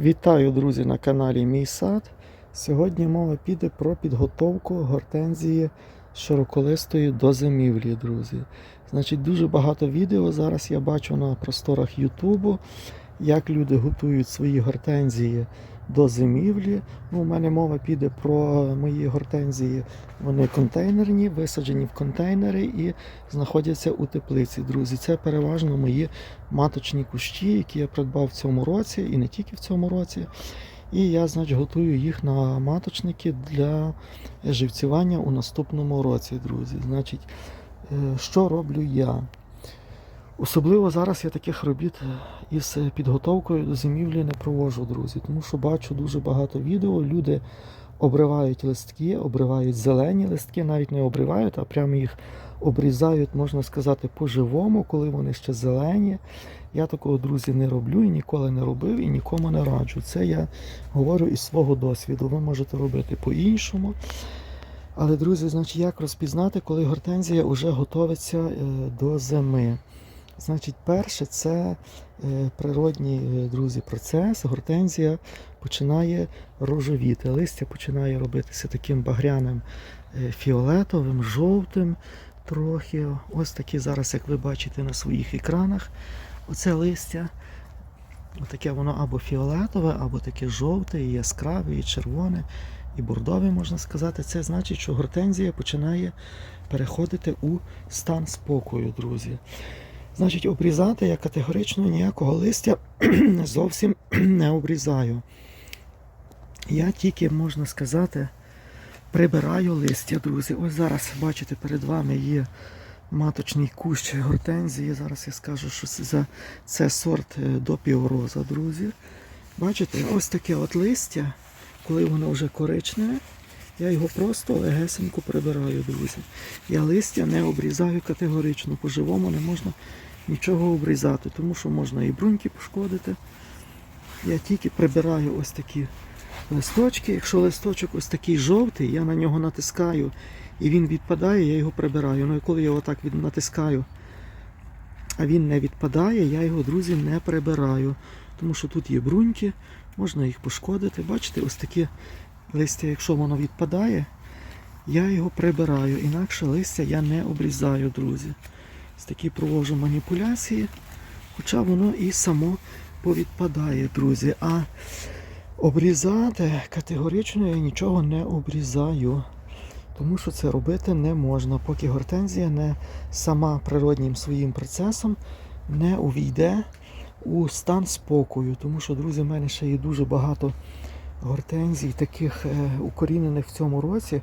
Вітаю, друзі, на каналі Мій Сад. Сьогодні мова піде про підготовку гортензії широколистої до зимівлі, друзі. Значить, дуже багато відео зараз я бачу на просторах Ютубу, як люди готують свої гортензії до зимівлі. Ну, у мене мова піде про мої гортензії. Вони контейнерні, висаджені в контейнери і знаходяться у теплиці. Друзі, це переважно мої маточні кущі, які я придбав в цьому році і не тільки в цьому році. І я, значить, готую їх на маточники для живцювання у наступному році, друзі. Значить, е, що роблю я? Особливо зараз я таких робіт із підготовкою до зимівлі не проводжу, друзі, тому що бачу дуже багато відео. Люди обривають листки, обривають зелені листки, навіть не обривають, а прямо їх обрізають, можна сказати, по-живому, коли вони ще зелені. Я такого, друзі, не роблю і ніколи не робив і нікому не раджу. Це я говорю із свого досвіду. Ви можете робити по-іншому. Але, друзі, значить, як розпізнати, коли гортензія вже готовиться е, до зими? Значить, перше, це е, природній, е, друзі, процес. Гортензія починає рожевіти. Листя починає робитися таким багряним е, фіолетовим, жовтим трохи. Ось такі зараз, як ви бачите на своїх екранах. Оце листя. Таке воно або фіолетове, або таке жовте, і яскраве, і червоне, і бордове, можна сказати. Це значить, що гортензія починає переходити у стан спокою, друзі. Значить, обрізати я категорично ніякого листя зовсім не обрізаю. Я тільки, можна сказати, прибираю листя, друзі. Ось зараз, бачите, перед вами є маточний кущ гортензії. Зараз я скажу, що це за це сорт е, до півроза, друзі. Бачите, ось таке от листя, коли воно вже коричневе, я його просто легесенько прибираю, друзі. Я листя не обрізаю категорично, по-живому не можна нічого обрізати, тому що можна і бруньки пошкодити. Я тільки прибираю ось такі листочки. Якщо листочок ось такий жовтий, я на нього натискаю і він відпадає, я його прибираю. Ну і коли я отак від- натискаю, а він не відпадає, я його, друзі, не прибираю. Тому що тут є бруньки, можна їх пошкодити. Бачите, ось такі листя, якщо воно відпадає, я його прибираю. Інакше листя я не обрізаю, друзі. Ось такі проводжу маніпуляції, хоча воно і само повідпадає, друзі. А обрізати категорично я нічого не обрізаю. Тому що це робити не можна, поки гортензія не сама природнім своїм процесом не увійде у стан спокою. Тому що, друзі, в мене ще є дуже багато гортензій, таких е, укорінених в цьому році.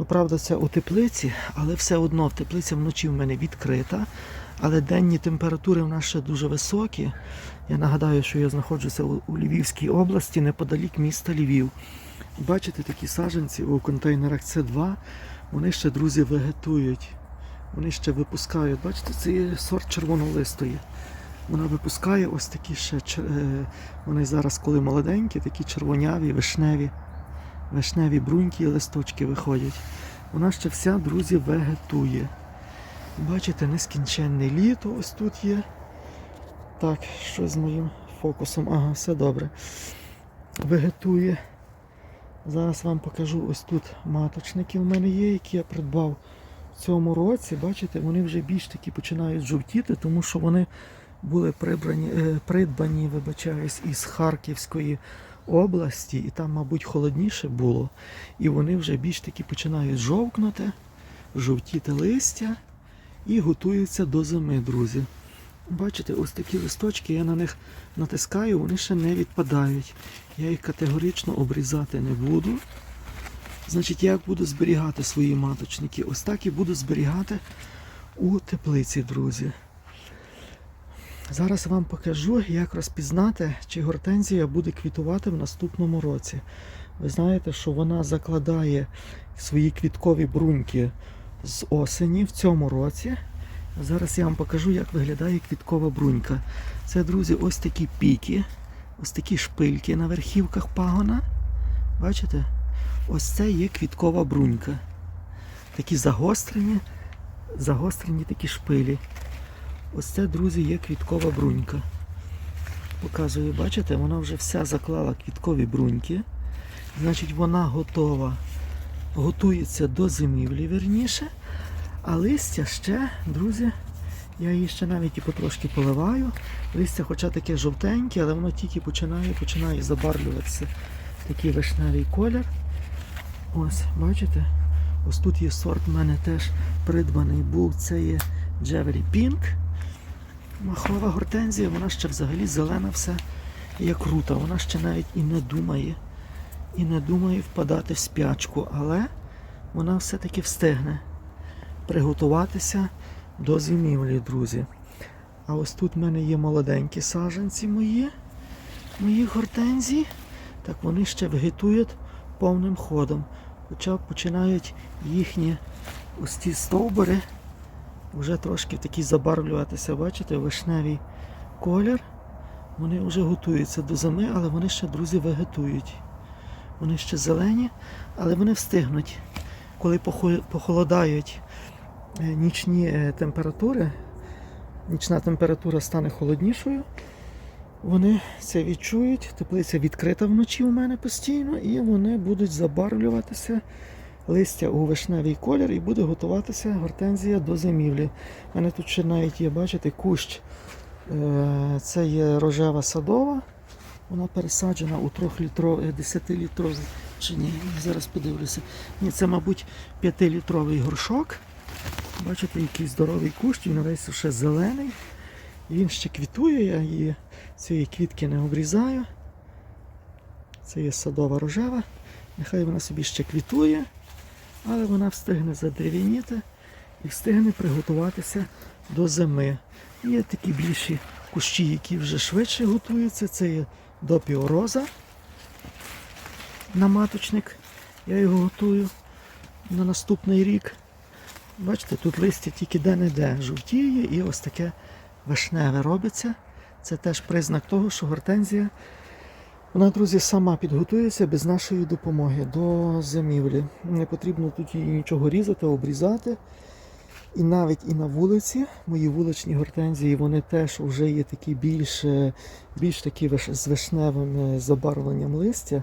Ну, правда, це у теплиці, але все одно в теплиці вночі в мене відкрита. Але денні температури в нас ще дуже високі. Я нагадаю, що я знаходжуся у, Львівській області, неподалік міста Львів. Бачите, такі саджанці у контейнерах С2, вони ще, друзі, вегетують. Вони ще випускають. Бачите, це є сорт червонолистої. Вона випускає ось такі ще, е, вони зараз, коли молоденькі, такі червоняві, вишневі, вишневі бруньки і листочки виходять. Вона ще вся, друзі, вегетує. Бачите, нескінченне літо ось тут є. Так, що з моїм фокусом? Ага, все добре. Вегетує. Зараз вам покажу ось тут маточники в мене є, які я придбав в цьому році. Бачите, вони вже більш такі починають жовтіти, тому що вони були прибрані, е, придбані, вибачаюсь, із Харківської області, і там, мабуть, холодніше було. І вони вже більш такі починають жовкнути, жовтіти листя і готуються до зими, друзі. Бачите, ось такі листочки, я на них натискаю, вони ще не відпадають. Я їх категорично обрізати не буду. Значить, як буду зберігати свої маточники? Ось так і буду зберігати у теплиці, друзі. Зараз вам покажу, як розпізнати, чи гортензія буде квітувати в наступному році. Ви знаєте, що вона закладає свої квіткові бруньки з осені в цьому році. Зараз я вам покажу, як виглядає квіткова брунька. Це, друзі, ось такі піки, ось такі шпильки на верхівках пагона. Бачите? Ось це є квіткова брунька. Такі загострені, загострені такі шпилі. Ось це, друзі, є квіткова брунька. Показую, бачите, вона вже вся заклала квіткові бруньки. Значить, вона готова, готується до зимівлі, верніше. А листя ще, друзі, я її ще навіть і потрошки поливаю. Листя, хоча таке жовтеньке, але воно тільки починає, починає забарвлюватися. Такий вишневий колір. Ось, бачите? Ось тут є сорт, в мене теж придбаний був. Це є Джевері Pink. Махрова гортензія, вона ще взагалі зелена все як рута. Вона ще навіть і не думає, і не думає впадати в спячку, але вона все-таки встигне приготуватися до зимівлі, друзі. А ось тут в мене є молоденькі саджанці мої, мої гортензії. Так вони ще вегетують повним ходом. Хоча починають їхні ось ці стовбури вже трошки такі забарвлюватися, бачите, вишневий колір. Вони вже готуються до зими, але вони ще, друзі, вегетують. Вони ще зелені, але вони встигнуть. Коли похолодають е, нічні е, температури, нічна температура стане холоднішою, вони це відчують. Теплиця відкрита вночі у мене постійно, і вони будуть забарвлюватися листя у вишневий колір і буде готуватися гортензія до зимівлі. У мене тут ще навіть є, бачите, кущ. Е, Це є рожева садова. Вона пересаджена у 3-літровий, 10-літровий чи ні, зараз подивлюся. Ні, це, мабуть, 5-літровий горшок. Бачите, який здоровий кущ, він весь ще зелений. Він ще квітує, я її цієї квітки не обрізаю. Це є садова рожева. Нехай вона собі ще квітує, але вона встигне задерев'яніти і встигне приготуватися до зими. Є такі більші кущі, які вже швидше готуються. Це є допіороза наматочник. Я його готую на наступний рік. Бачите, тут листя тільки де-не-де жовтіє і ось таке вишневе робиться. Це теж признак того, що гортензія, вона, друзі, сама підготується без нашої допомоги до зимівлі. Не потрібно тут її нічого різати, обрізати. І навіть і на вулиці, мої вуличні гортензії, вони теж вже є такі більш, більш такі з вишневим е, забарвленням листя.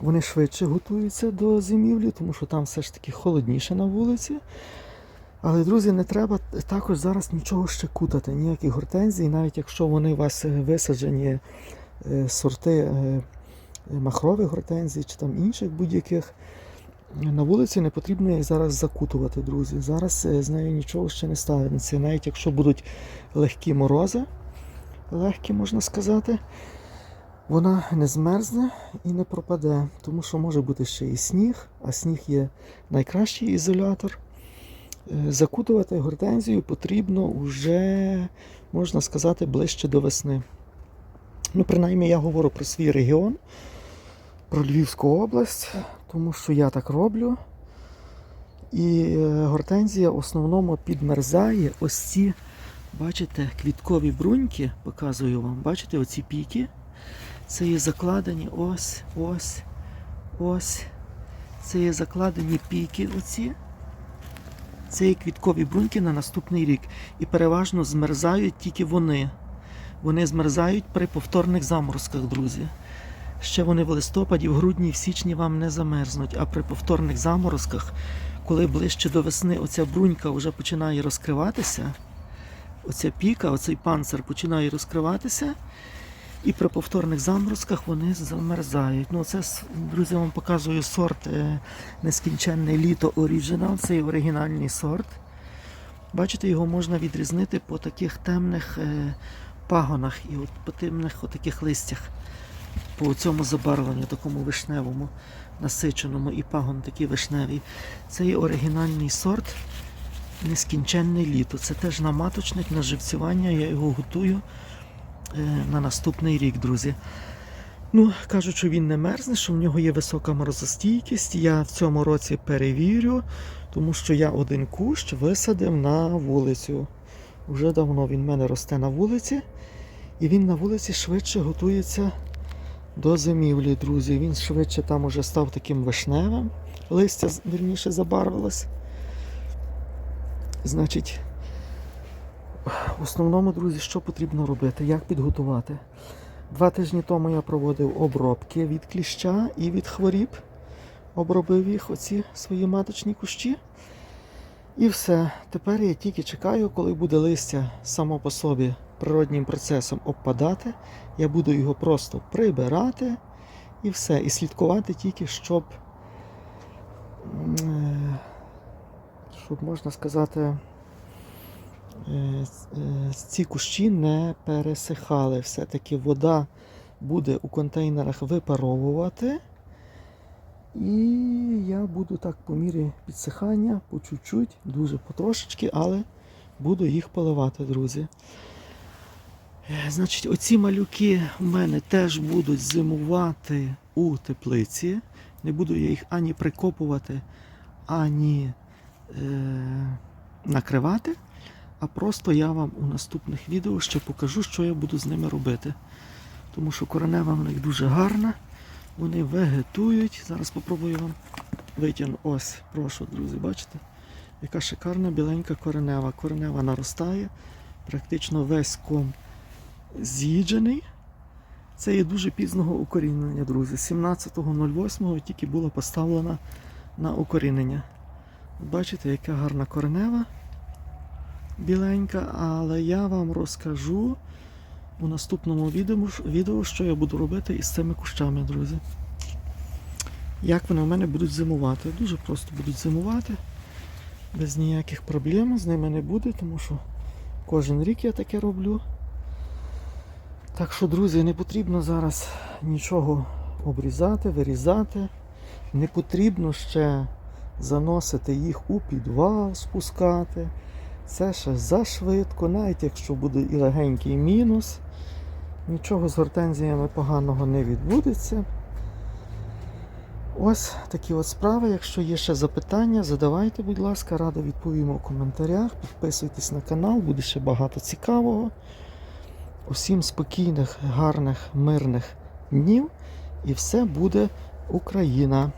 Вони швидше готуються до зимівлі, тому що там все ж таки холодніше на вулиці. Але, друзі, не треба також зараз нічого ще кутати, ніякі гортензії, навіть якщо вони у вас е, висаджені сорти е, махрових гортензій чи там інших будь-яких. На вулиці не потрібно їх зараз закутувати, друзі. Зараз е, з нею нічого ще не станеться. Навіть якщо будуть легкі морози, легкі можна сказати, вона не змерзне і не пропаде, тому що може бути ще і сніг, а сніг є найкращий ізолятор. Е, Закутувати гортензію потрібно вже, можна сказати, ближче до весни. Ну, принаймні, я говорю про свій регіон, про Львівську область, тому що я так роблю. І е, гортензія в основному підмерзає ось ці, бачите, квіткові бруньки, показую вам, бачите, оці піки. Це є закладені ось, ось, ось. Це є закладені піки оці. Це є квіткові бруньки на наступний рік. І переважно змерзають тільки вони. Вони змерзають при повторних заморозках, друзі. Ще вони в листопаді, в грудні, в січні вам не замерзнуть, а при повторних заморозках, коли ближче до весни оця брунька вже починає розкриватися, оця піка, оцей панцир починає розкриватися, і при повторних заморозках вони замерзають. Ну, це, друзі, я вам показую сорт е, нескінченне літо Original, це оригінальний сорт. Бачите, його можна відрізнити по таких темних е, пагонах і от по темних таких листях. По цьому забарвленню, такому вишневому, насиченому і пагон такий вишневий. Це є оригінальний сорт нескінченне літо. Це теж наматочник на живцювання. Я його готую е, на наступний рік, друзі. Ну, кажуть, що він не мерзне, що в нього є висока морозостійкість. Я в цьому році перевірю, тому що я один кущ висадив на вулицю. Вже давно він в мене росте на вулиці, і він на вулиці швидше готується до зимівлі, друзі. Він швидше там уже став таким вишневим. Листя вірніше забарвилось. Значить, В основному, друзі, що потрібно робити? Як підготувати? Два тижні тому я проводив обробки від кліща і від хворіб. Обробив їх оці свої маточні кущі. І все. Тепер я тільки чекаю, коли буде листя само по собі природнім процесом обпадати. Я буду його просто прибирати і все. І слідкувати тільки, щоб, е, щоб можна сказати, е, е, ці кущі не пересихали. Все-таки вода буде у контейнерах випаровувати. І я буду так по мірі підсихання, по чуть-чуть, дуже потрошечки, але буду їх поливати, друзі. Е, Значить, оці малюки у мене теж будуть зимувати у теплиці. Не буду я їх ані прикопувати, ані е, накривати. А просто я вам у наступних відео ще покажу, що я буду з ними робити. Тому що коренева в них дуже гарна. Вони вегетують. Зараз попробую вам витягну. Ось, прошу, друзі, бачите? Яка шикарна біленька коренева. Коренева наростає. Практично весь ком з'їджений. Це є дуже пізного укорінення, друзі. 17.08 тільки була поставлена на укорінення. Бачите, яка гарна коренева біленька, але я вам розкажу у наступному відео, відео, що я буду робити із цими кущами, друзі. Як вони у мене будуть зимувати? Дуже просто будуть зимувати. Без ніяких проблем з ними не буде, тому що кожен рік я таке роблю. Так що, друзі, не потрібно зараз нічого обрізати, вирізати. Не потрібно ще заносити їх у підвал, спускати. Це ще зашвидко, навіть якщо буде і легенький мінус, нічого з гортензіями поганого не відбудеться. Ось такі от справи. Якщо є ще запитання, задавайте, будь ласка, радо відповімо в коментарях. Підписуйтесь на канал, буде ще багато цікавого. Усім спокійних, гарних, мирних днів і все буде Україна!